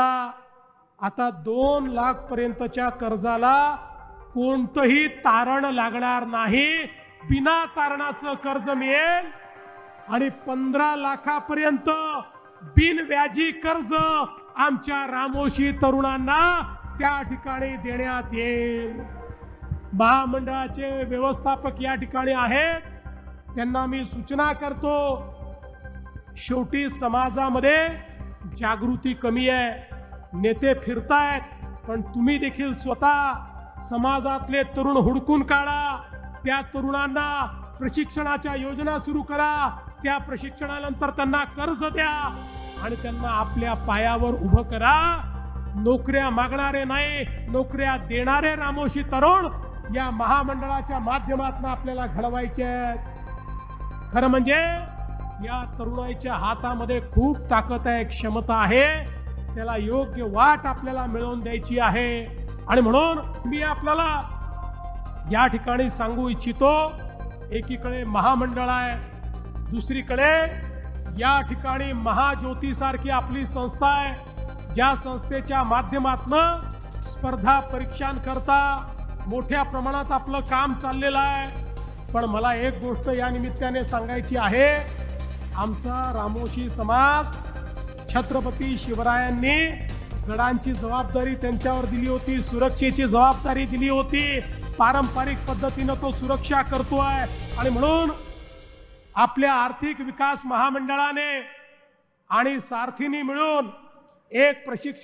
आता दोन लाख पर्यंतच्या कर्जाला कोणतंही तारण लागणार नाही. बिना तारणाचं कर्ज मिळेल. आणि पंधरा लाखापर्यंत बिनव्याजी कर्ज आमच्या रामोशी तरुणांना त्या ठिकाणी देण्यात येईल. महामंडळाचे व्यवस्थापक या ठिकाणी आहेत. त्यांना मी सूचना करतो. शेवटी समाजामध्ये जागृती कमी आहे नेते फिरतायत पण तुम्ही देखील स्वतः समाजातले तरुण हुडकून काढा. त्या तरुणांना प्रशिक्षणाच्या योजना सुरू करा. त्या प्रशिक्षणानंतर त्यांना कर्ज द्या आणि त्यांना आपल्या पायावर उभं करा. नोकऱ्या मागणारे नाही नोकऱ्या देणारे रामोशी तरुण या महामंडळाच्या माध्यमातून आपल्याला घडवायचे आहेत. खरं म्हणजे या तरुणाईच्या हातामध्ये खूप ताकद आहे क्षमता आहे. त्याला योग्य वाट आपल्याला मिळवून द्यायची आहे. आणि म्हणून मी आपल्याला या ठिकाणी सांगू इच्छितो एकीकडे महामंडळ आहे दुसरीकडे या ठिकाणी महाज्योतीसारखी आपली संस्था आहे ज्या संस्थेच्या माध्यमातून स्पर्धा परीक्षांकरता मोठ्या प्रमाणात आपलं काम चाललेलं आहे. पण मला एक गोष्ट या निमित्ताने सांगायची आहे आमचा रामोशी समाज छत्रपती शिवरायांनी गडांची जबाबदारी त्यांच्यावर दिली होती सुरक्षेची जबाबदारी दिली होती. पारंपरिक पद्धतीनं तो सुरक्षा करतोय. आणि म्हणून आपल्या आर्थिक विकास महामंडळाने आणि सारथीनी मिळून एक प्रशिक्षण